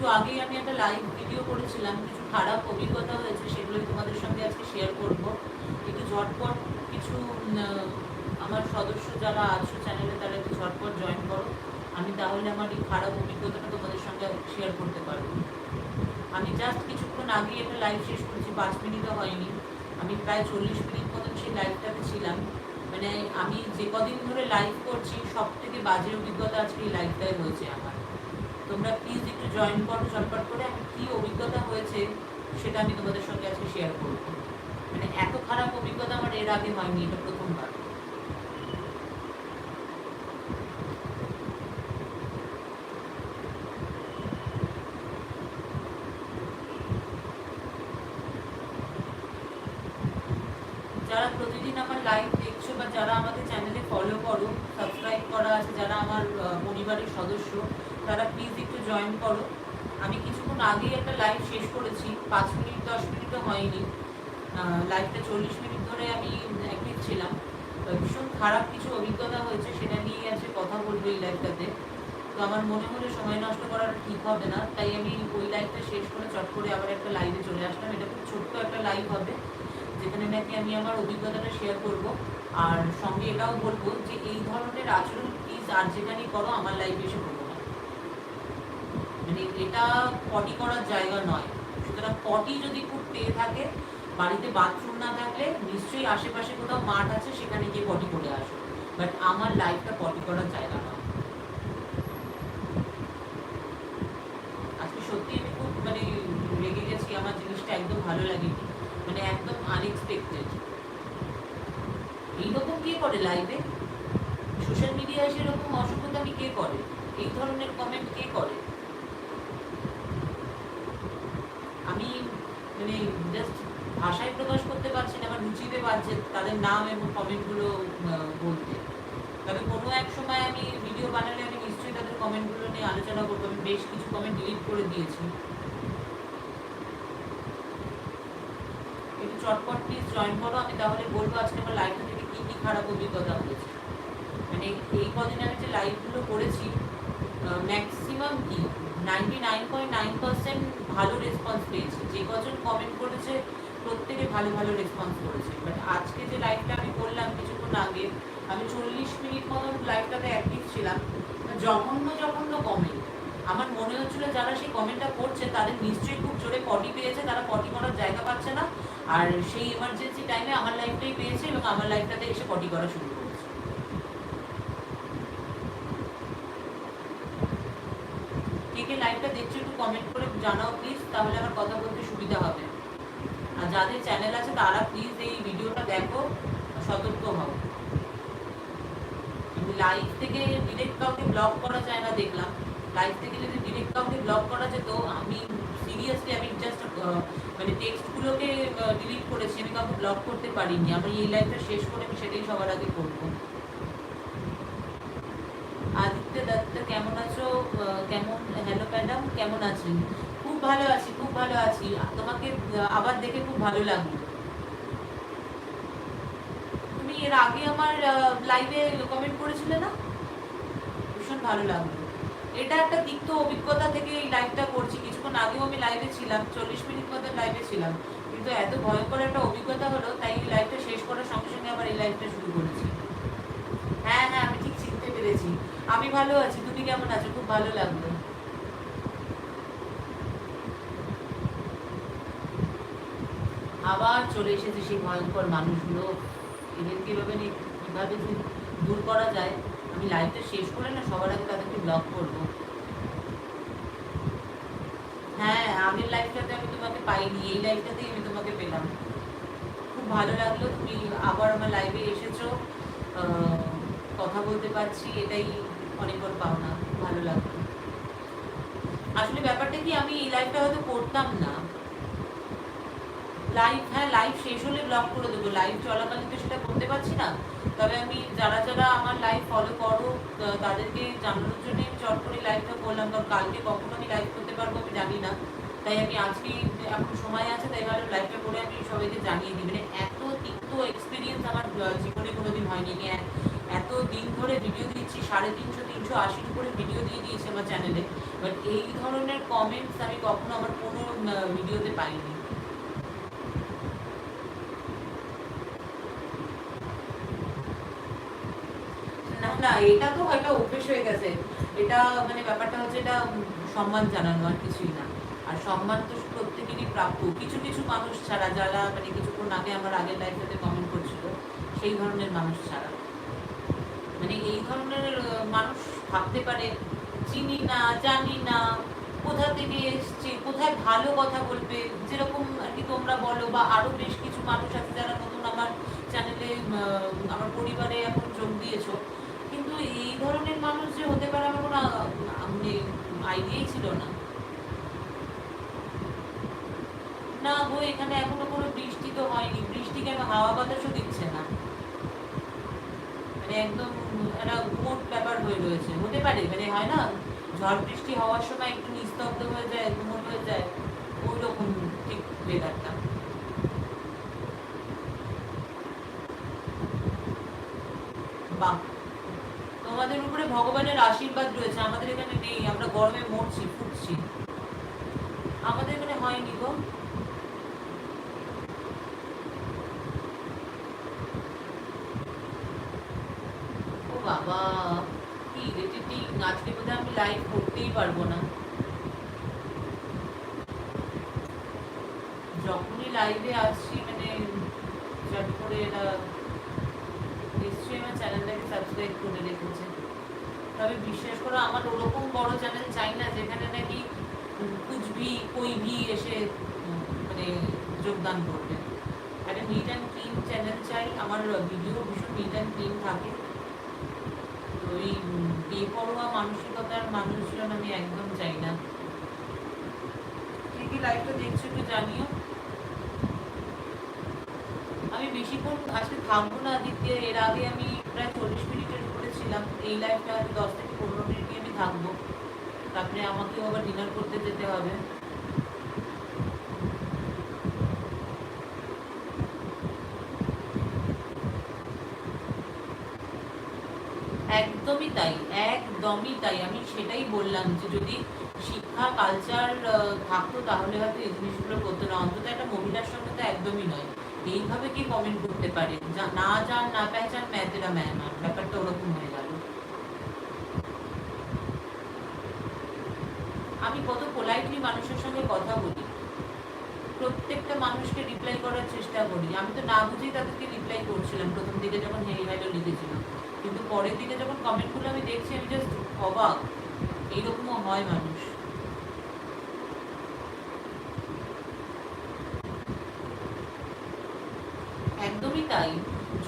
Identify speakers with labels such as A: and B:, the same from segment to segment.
A: একটু আগেই আমি একটা লাইভ ভিডিও করেছিলাম, কিছু খারাপ অভিজ্ঞতা হয়েছে সেগুলোই তোমাদের সঙ্গে আজকে শেয়ার করব। একটু ঝটপট কিছু আমার সদস্য যারা আছো চ্যানেলে তারা একটু ঝটপট জয়েন করো। আমি তাহলে আমার এই খারাপ অভিজ্ঞতাটা তোমাদের সঙ্গে শেয়ার করতে পারব। আমি জাস্ট কিছুক্ষণ আগেই একটা লাইভ শেষ করেছি, পাঁচ মিনিটও হয়নি। আমি প্রায় চল্লিশ মিনিট মতন সেই লাইভটাতে ছিলাম। মানে আমি যে কদিন ধরে লাইভ করছি সব থেকে বাজে অভিজ্ঞতা আজকে এই লাইভটাই হয়েছে আমার। তোমরা প্লিজ একটু জয়েন করো ঝটপট করে আমি কী অভিজ্ঞতা হয়েছে সেটা আমি তোমাদের সঙ্গে আজকে শেয়ার করব। মানে এত খারাপ অভিজ্ঞতা আমার এর আগে হয়নি, এটা প্রথমবার। যারা প্রতিদিন আমার লাইভ দেখছ বা যারা আমাকে চ্যানেলে ফলো করো সাবস্ক্রাইব করা আছে, যারা আমার পরিবারের সদস্য তারা প্লিজ একটু জয়েন করো। আমি কিছুক্ষণ আগেই একটা লাইভ শেষ করেছি। পাঁচ মিনিট, দশ মিনিটও হয়নি। লাইভটা চল্লিশ মিনিট ধরে আমি অ্যাক্টিভ ছিলাম। ভীষণ খারাপ কিছু অভিজ্ঞতা হয়েছে, সেটা নিয়ে আছে কথা বলব এই লাইভটাতে তো আমার মনে হলো সময় নষ্ট করাটা ঠিক হবে না, তাই আমি ওই লাইভটা শেষ করে চট করে আবার একটা লাইভে চলে আসলাম। এটা খুব ছোট্ট একটা লাইভ হবে, যেখানে নাকি আমি আমার অভিজ্ঞতাটা শেয়ার করব। আর সঙ্গে এটাও বলব যে এই ধরনের আচরণ প্লিজ আর যেখানেই করো, আমার লাইফে এসে মানে এটা পটি করার জায়গা নয়। সুতরাং পটি যদি খুব পেয়ে থাকে, বাড়িতে বাথরুম না থাকলে নিশ্চয়ই আশেপাশে কোথাও মাঠ আছে, সেখানে গিয়ে পটি করে আসো। বাট আমার লাইফটা পটি করার জায়গা নয়। আজকে সত্যি আমি খুব মানে রেগে গেছি, আমার জিনিসটা একদম ভালো লাগেনি। মানে একদম আনএক্সপেক্টেড এইরকম কে করে লাইভে সোশ্যাল মিডিয়ায় সেরকম অসভ্যতামি কে করে? এই ধরনের কমেন্ট কে করে আমি মানে জাস্ট ভাষায় প্রকাশ করতে পারছি না আমার রুচিতে পারছে তাদের নাম এবং কমেন্টগুলো বলতে। তবে কোনো এক সময় আমি ভিডিও বানালে আমি নিশ্চয়ই তাদের কমেন্টগুলো নিয়ে আলোচনা করব। আমি বেশ কিছু কমেন্ট ডিলিট করে দিয়েছি। একটু চটপট প্লিজ জয়েন করো। আমি তাহলে বলব আজকে আমার লাইফ থেকে কী কী খারাপ অভিজ্ঞতা হয়েছে। মানে এই কদিন আমি যে লাইভগুলো করেছি ম্যাক্সিমাম কি? Ninety nine point nine percent ভালো রেসপন্স পেয়েছি। যে কজন কমেন্ট করেছে, প্রত্যেকে ভালো ভালো রেসপন্স করেছে। বাট আজকে যে লাইভটা আমি করলাম কিছুক্ষণ আগে, আমি চল্লিশ মিনিট মতন লাইভটাতে অ্যাক্টিভ ছিলাম। জঘন্য জঘন্য কমেন্ট আমার মনে হচ্ছিল যারা সেই কমেন্টটা করছে, তাদের নিশ্চয়ই খুব জোরে পটি পেয়েছে, তারা পটি করার জায়গা পাচ্ছে না। আর সেই এমার্জেন্সি টাইমে আমার লাইফটাই পেয়েছে এবং আমার লাইফটাতে এসে পটি করা শুরু করেছে কে কে লাইভটা দেখছ, একটু কমেন্ট করে জানাও প্লিজ তাহলে আমার কথা বলতে সুবিধা হবে। আর যাদের চ্যানেল আছে, তারা প্লিজ এই ভিডিওটা দেখো, সতর্ক হও। লাইভ থেকে ডিরেক্ট কাউকে ব্লক করা যায় না, দেখলাম। লাইভ থেকে যদি ডিরেক্ট কাউকে ব্লক করা যেত আমি সিরিয়াসলি আমি জাস্ট মানে টেক্সটগুলোকে ডিলিট করেছি, আমি কাউকে ব্লক করতে পারিনি। আমি এই লাইভটা শেষ করে আমি সেটাই সবার আগে করব। আদিত্য দত্ত কেমন আছো কেমন হ্যালো ম্যাডাম কেমন আছেন? খুব ভালো আছি, খুব ভালো আছি। তোমাকে আবার দেখে খুব ভালো লাগল। তুমি এর আগে আমার লাইভে কমেন্ট করেছিলে না? ভীষণ ভালো লাগল। এটা একটা তিক্ত অভিজ্ঞতা থেকে এই লাইভটা করছি। কিছুক্ষণ আগেও আমি লাইভে ছিলাম, চল্লিশ মিনিট মতো লাইভে ছিলাম। কিন্তু এত ভয়ঙ্কর একটা অভিজ্ঞতা হলো, তাই এই লাইভটা শেষ করার সঙ্গে সঙ্গে আবার এই লাইভটা শুরু করেছি। হ্যাঁ হ্যাঁ আমি ঠিক চিনতে পেরেছি। আমি ভালো আছি, তুমি কেমন আছো? খুব ভালো লাগল। আবার চলে এসেছে সেই ভয়ঙ্কর মানুষগুলো। এদেরকে এভাবে নি- কীভাবে দূর করা যায়? আমি লাইভটা শেষ করে না, সবার আগে তাদেরকে ব্লক করব। হ্যাঁ আগের লাইফটাতে আমি তোমাকে পাইনি, এই লাইফটাতেই আমি তোমাকে পেলাম। খুব ভালো লাগল, তুমি আবার আমার লাইভে এসেছ। কথা বলতে পারছি, এটাই ভালো আসলে ব্যাপারটা কি, আমি এই লাইফটা হয়তো করতাম না। হ্যাঁ শেষ হলে ব্লক করে দেবো। চলাকালীন তো সেটা করতে পারছি না। তবে আমি যারা যারা আমার ফলো করো তাদেরকে জানানোর জন্য চট করে লাইভটা করলাম। কারণ কালকে কখন আমি লাইভ করতে পারব আমি জানি না। তাই আমি আজকে এখন সময় আছে, তাই ভালো লাইভটা করে আমি সবাইকে জানিয়ে দিই। মানে এত তিক্ত এক্সপিরিয়েন্স আমার জীবনে কোনোদিন হয়নি। এত দিন ধরে ভিডিও দিচ্ছি, সাড়ে তিনশো তিনশো আশির উপরে ভিডিও দিয়ে দিয়েছি আমার চ্যানেলে বাট এই ধরনের কমেন্টস আমি কখনো আমার কোনো ভিডিওতে পাইনি। না না, এটা তো একটা অভ্যেস হয়ে গেছে। এটা মানে ব্যাপারটা হচ্ছে এটা সম্মান জানানো আর কিছুই না। আর সম্মান তো প্রত্যেকেরই প্রাপ্য। কিছু কিছু মানুষ ছাড়া, যারা মানে কিছুক্ষণ আগে আমার আগের লাইফেতে কমেন্ট করছিল, সেই ধরনের মানুষ ছাড়া। মানে এই ধরনের মানুষ ভাবতে পারে, চিনি না, জানি না, কোথা থেকে এসছে, কোথায় ভালো কথা বলবে, যেরকম আর কি তোমরা বলো, বা আরও বেশ কিছু মানুষ আছে যারা নতুন আমার চ্যানেলে আমার পরিবারে এখন যোগ দিয়েছ। কিন্তু এই ধরনের মানুষ যে হতে পারে আমার কোনো মানে আইডিয়াই ছিল না। না গো, এখানে এখনও কোনো বৃষ্টি তো হয়নি। বৃষ্টি কেন? হাওয়া বাতাসও দিচ্ছে না। একদম একটা ব্যাপার হয়ে রয়েছে। হতে পারে মানে হয় না, ঝড় বৃষ্টি হওয়ার সময় একটু নিস্তব্ধ হয়ে যায় হয়ে যায় ওই রকম ঠিক ওয়েদারটা বাহ! তোমাদের উপরে ভগবানের আশীর্বাদ রয়েছে, আমাদের এখানে নেই, আমরা গরমে মরছি, ফুটছি। আমাদের এখানে হয়নি গো ও বাবা কি ইরিটেটিং আজকে বোধহয় আমি লাইভ করতেই পারব না। যখনই লাইভে আসছি মানে চট করে এরা নিশ্চয়ই আমার চ্যানেলটাকে সাবস্ক্রাইব করে রেখেছে। তবে বিশ্বাস করো আমার ওরকম বড় চ্যানেল চাই না যেখানে নাকি কুচবি কইবি এসে মানে যোগদান করবে। একটা নিট অ্যান্ড ক্লিন চ্যানেল চাই আমার ভিডিও ভীষণ নিট অ্যান্ড ক্লিন থাকে। তো উম, বেপরোয়া মানসিকতার মানুষজন আমি একদম চাই না। কি কি লাইভটা দেখছ একটু জানিও। আমি বেশিক্ষণ আজকে থামবো না দিতে এর আগে আমি প্রায় চল্লিশ মিনিটের করেছিলাম ছিলাম। এই লাইফটা দশ থেকে পনেরো মিনিটই আমি থাকব তারপরে আমাকেও আবার ডিনার করতে যেতে হবে। একদমই তাই। আমি সেটাই বললাম যে যদি শিক্ষা কালচার থাকতো তাহলে হয়তো এই জিনিসগুলো করতো না। অন্তত একটা মহিলার সঙ্গে তো একদমই নয়। এইভাবে কি কমেন্ট করতে পারে? না জান, না পেহচান ম্যাচেরা ম্যান ব্যাপারটা ওরকম হয়ে গেল। আমি কত পোলাইটলি মানুষের সঙ্গে কথা বলি। প্রত্যেকটা মানুষকে রিপ্লাই করার চেষ্টা করি। আমি তো না বুঝেই তাদেরকে রিপ্লাই করছিলাম। প্রথম দিকে যখন হেই হ্যালো লিখেছিলাম। পরের দিকে যখন কমেন্টগুলো আমি দেখছি, আমি জাস্ট অবাক। এইরকমও হয় মানুষ। একদমই তাই।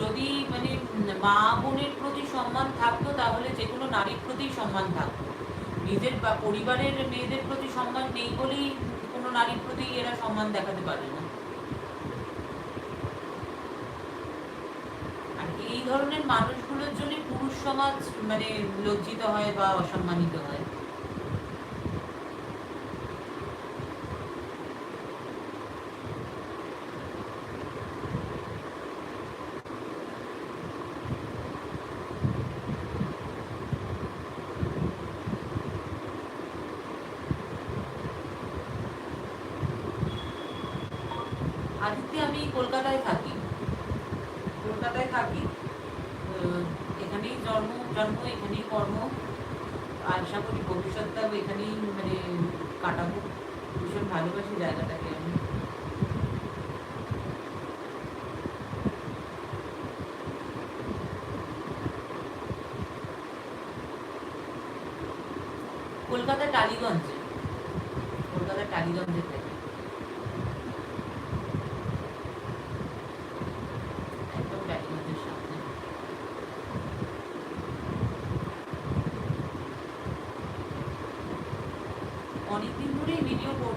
A: যদি মানে মা বোনের প্রতি সম্মান থাকতো, তাহলে যে কোনো নারীর প্রতি সম্মান থাকতো। নিজের পরিবারের মেয়েদের প্রতি সম্মান নেই বলেই কোনো নারীর প্রতি এরা সম্মান দেখাতে পারে না আর এই ধরনের মানুষগুলোর জন্য পুরুষ সমাজ মানে লজ্জিত হয় বা অসম্মানিত হয়? আদিত্য, আমি কলকাতায় থাকি কলকাতায় থাকি আহ, এখানেই জন্ম এখানেই কর্ম। আশা করি ভবিষ্যৎটাও এখানেই মানে কাটাবো। ভীষণ ভালোবাসি জায়গাটাকে আমি।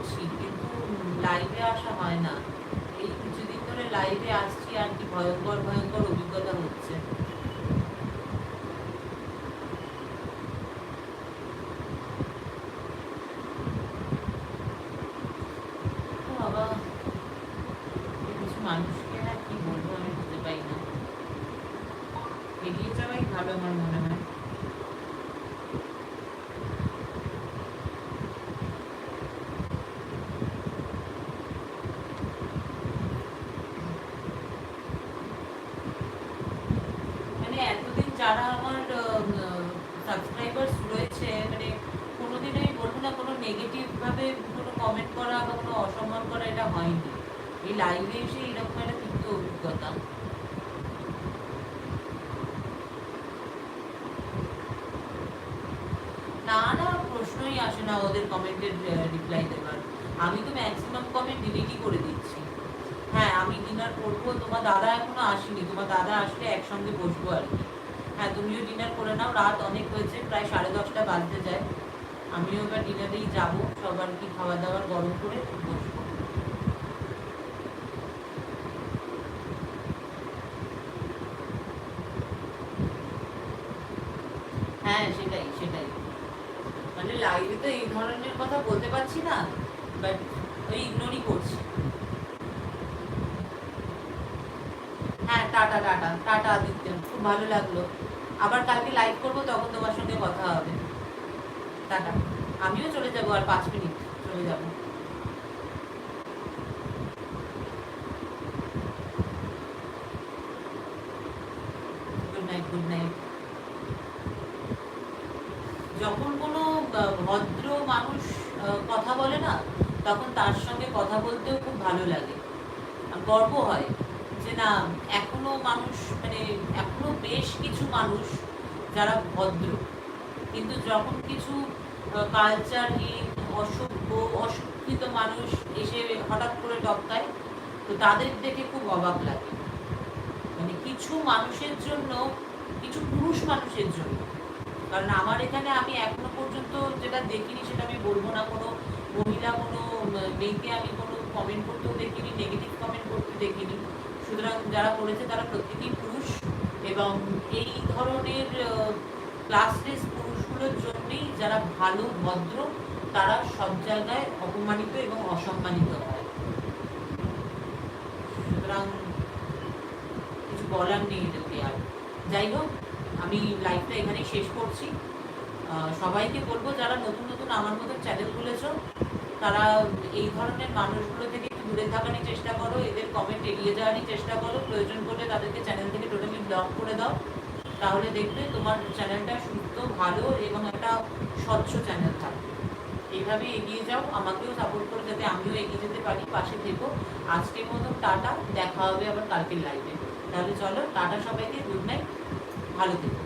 A: করছি, কিন্তু লাইভে আসা হয় না। এই কিছুদিন ধরে লাইভে আসছি, আর কি ভয়ঙ্কর ভয়ঙ্কর অভিজ্ঞতা হচ্ছে। মানুষ সাবস্ক্রাইবার্স রয়েছে মানে কোনোদিন আমি বলব না কোনো নেগেটিভভাবে কোনো কমেন্ট করা বা কোনো অসম্মান করা এটা হয়নি। এই লাইভে এসে এরকম একটা কিন্তু অভিজ্ঞতা। নানা প্রশ্নই আসে না ওদের কমেন্টের রিপ্লাই দেওয়ার আমি তো ম্যাক্সিমাম কমেন্ট ডিলিটই করে দিচ্ছি। হ্যাঁ আমি ডিনার করব, তোমার দাদা এখনও আসেনি, তোমার দাদা আসলে একসঙ্গে বসবো আর কি। হ্যাঁ তুমিও ডিনার করে নাও। রাত অনেক হয়েছে, প্রায় সাড়ে দশটা বাজতে যায়। আমিও এবার ডিনারেই যাব, সবার কি খাওয়া দাওয়ার গরম করে হ্যাঁ সেটাই সেটাই। মানে লাইভে তো এই ধরনের কথা বলতে পারছি না বাট ওই ইগনোরই করছি। হ্যাঁ টাটা টাটা টাটা আদিত্য খুব ভালো লাগল। আবার কালকে লাইভ করব, তখন তোমার সঙ্গে কথা হবে। টাটা। আমিও চলে যাব আর পাঁচ মিনিট চলে যাব। যখন কোনো ভদ্র মানুষ কথা বলে না, তখন তার সঙ্গে কথা বলতেও খুব ভালো লাগে। গর্ব হয় যে না, এখনও মানুষ মানে এখনও বেশ কিছু মানুষ যারা ভদ্র। কিন্তু যখন কিছু কালচারহীন, অসভ্য, অশিক্ষিত মানুষ এসে হঠাৎ করে টপকায়, তো তাদের দেখে খুব অবাক লাগে। মানে কিছু মানুষের জন্য, কিছু পুরুষ মানুষের জন্য। কারণ আমার এখানে আমি এখনও পর্যন্ত যেটা দেখিনি, সেটা আমি বলব না। কোনো মহিলা, কোনো মেয়েকে আমি কোনো কমেন্ট করতেও দেখিনি নেগেটিভ কমেন্ট করতে দেখিনি। সুতরাং যারা করেছে তারা প্রত্যেকেই পুরুষ এবং এই ধরনের ক্লাসলেস পুরুষগুলোর জন্যেই যারা ভালো, ভদ্র, তারা সব জায়গায় অপমানিত এবং অসম্মানিত হয়। সুতরাং কিছু বলার নেই এটাকে আর। যাই হোক, আমি লাইভটা এখানেই শেষ করছি। সবাইকে বলব, যারা নতুন নতুন আমার মতো চ্যানেল খুলেছ, তারা এই ধরনের মানুষগুলো থেকে দূরে থাকারই চেষ্টা করো, এদের কমেন্ট এড়িয়ে যাওয়ারই চেষ্টা করো। প্রয়োজন করলে তাদেরকে চ্যানেল থেকে টোটালি ব্লক করে দাও। তাহলে দেখবে তোমার চ্যানেলটা সুস্থ, ভালো এবং একটা স্বচ্ছ চ্যানেল থাকবে। এইভাবে এগিয়ে যাও। আমাকেও সাপোর্ট করে যাতে আমিও এগিয়ে যেতে পারি, পাশে থেকো। আজকের মতো টাটা। দেখা হবে আবার কালকের লাইভে তাহলে চলো, টাটা সবাইকে। গুড নাইট ভালো থেকো।